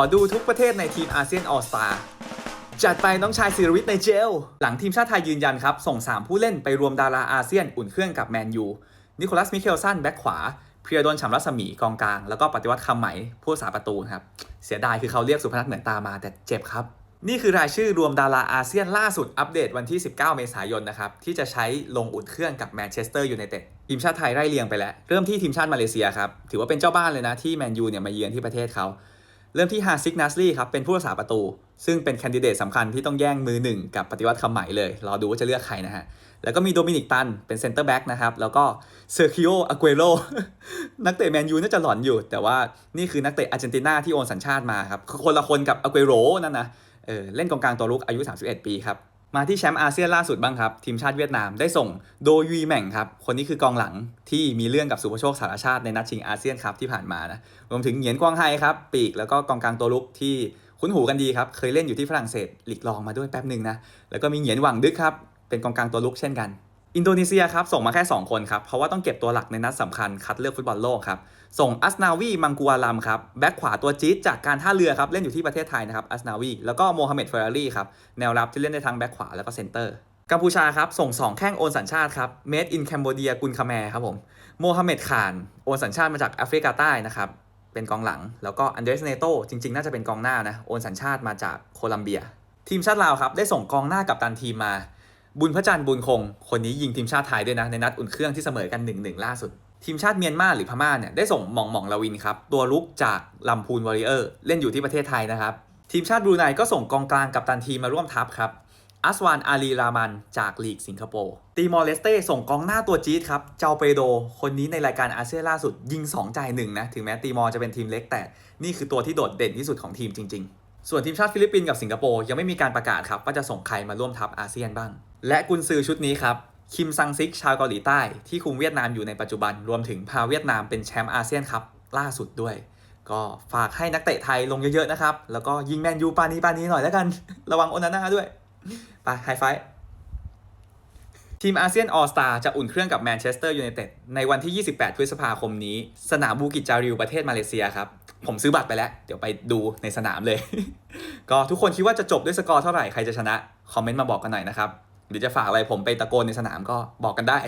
ขอดูทุกประเทศในทีมอาเซียนออสตาจัดไปน้องชายศิรวิทย์ในเจล หลังทีมชาติไทยยืนยันครับ ส่ง 3 ผู้เล่นไปรวมดาราอาเซียนอุ่นเครื่องกับแมนยู นิโคลัสมิเคลสันแบ็คขวา เพียโดนฉำรัศมีกองกลาง แล้วก็ปฏิวัติคำไหมผู้รักษาประตูครับ เสียดายคือเขาเรียกสุพนัทเหมือนตามาแต่เจ็บครับ นี่คือรายชื่อรวมดาราอาเซียนล่าสุดอัปเดตวันที่ 19 เมษายนนะครับที่จะใช้ลงอุ่นเครื่องกับแมนเชสเตอร์ยูไนเต็ดทีมชาติไทยไล่เรียงไปแล้วเริ่มที่ทีมชาติมาเลเซียครับถือว่าเป็นเจ้าบ้านเลยนะที่แมนยูเนี่ยมาเยือนที่ประเทศเขา เริ่มที่ฮาซิกนัสลี่ครับเป็นผู้รักษาประตู ซึ่งเป็นแคนดิเดตสำคัญที่ต้องแย่งมือหนึ่งกับปฏิวัติคำใหม่เลย รอดูว่าจะเลือกใครนะฮะ แล้วก็มีโดมินิกตันเป็นเซนเตอร์แบ็กนะครับ แล้วก็เซอร์คิโออาเกโรนักเตะแมนยูน่าจะหลอนอยู่ แต่ว่านี่คือนักเตะอาร์เจนตินาที่โอนสัญชาติมาครับคือคนละคนกับอาเกโรนั่นนะเออเล่นกองกลางตัวลุกอายุ 31 ปีครับ มาที่แชมป์อาเซียนล่าสุดบ้างครับ ทีมชาติเวียดนามได้ส่งโดยุยแม่งครับ คนนี้คือกองหลังที่มีเรื่องกับสุภโชคสารชาติในนัดชิงอาเซียนครับที่ผ่านมานะรวมถึงเหงียนกวางไฮครับ ปีกแล้วก็กองกลางตัวลุกที่คุ้นหูกันดีครับ เคยเล่นอยู่ที่ฝรั่งเศสหลีกรองมาด้วยแป๊บหนึ่งนะแล้วก็มีเหงียนหวังดึกครับเป็นกองกลางตัวลุกเช่นกัน อินโดนีเซียครับส่งมาแค่ 2 คนครับ เพราะว่าต้องเก็บตัวหลักในนัดสำคัญคัดเลือกฟุตบอลโลกครับ ส่งอัสนาวีมังกัวลัมครับแบ็คขวาตัวจี๊ดจากการท่าเรือครับ เล่นอยู่ที่ประเทศไทยนะครับอัสนาวีแล้วก็โมฮัมเหม็ดเฟอร์รารี่ครับแนวรับที่เล่นได้ทั้งแบ็คขวาแล้วก็เซนเตอร์กัมพูชาครับส่ง 2 แข้งโอนสัญชาติครับ Made in Cambodia กุนคาแมครับผมโมฮัมเหม็ดขานโอนสัญชาติมาจากแอฟริกาใต้นะครับเป็นกองหลัง แล้วก็อันเดรสเนโตจริง ๆ น่าจะเป็นกองหน้านะโอนสัญชาติมาจากโคลัมเบีย ทีมชาติลาวครับได้ส่งกองหน้ากับตันทีมมา บุญพระจันทร์บุญคง คนนี้ยิงทีมชาติไทยด้วยนะ ในนัดอุ่นเครื่องที่เสมอกัน1-1ล่าสุด ทีมชาติเมียนมาหรือพม่าเนี่ยได้ส่งหม่องหม่องลาวินครับตัวลุกจากลำพูนวอริเออร์เล่นอยู่ที่ประเทศไทยนะครับ ทีมชาติบรูไนก็ส่งกองกลางกับตันทีมมาร่วมทัพครับอัสวานอาลีรามันจากลีกสิงคโปร์ตีมอร์เลสเต้ส่งกองหน้าตัวจี๊ดครับ เจ้าเปโด คนนี้ในรายการอาเซียนล่าสุดยิง 2 จ่าย1นะ ถึงแม้ตีมอร์จะเป็นทีมเล็กแต่นี่คือตัวที่โดดเด่นที่สุดของทีมจริง ๆ ส่วนทีมชาติฟิลิปปินส์กับสิงคโปร์ยังไม่มีการประกาศครับว่าจะส่งใครมาร่วมทัพอาเซียนบ้าง และกุนซือชุดนี้ครับคิมซังซิกชาวเกาหลีใต้ที่คุมเวียดนามอยู่ในปัจจุบันรวมถึงพาเวียดนามเป็นแชมป์อาเซียนครับล่าสุดด้วย ก็ฝากให้นักเตะไทยลงเยอะๆนะครับ แล้วก็ยิงแมนยูปานีปานีหน่อยแล้วกัน ระวังโอนาน่าด้วยไปไฮไฟว์ทีมอาเซียนออสตาจะอุ่นเครื่องกับแมนเชสเตอร์ยูไนเต็ดในวันที่ 28 พฤษภาคมนี้ สนามบูกิจจาริวประเทศมาเลเซียครับ ผมซื้อบัตรไปแล้ว เดี๋ยวไปดูในสนามเลย ก็ทุกคนคิดว่าจะจบด้วยสกอร์เท่าไหร่ใครจะชนะ คอมเมนต์มาบอกกันหน่อยนะครับ หรือจะฝากอะไรผมไปตะโกนในสนามก็บอกกันได้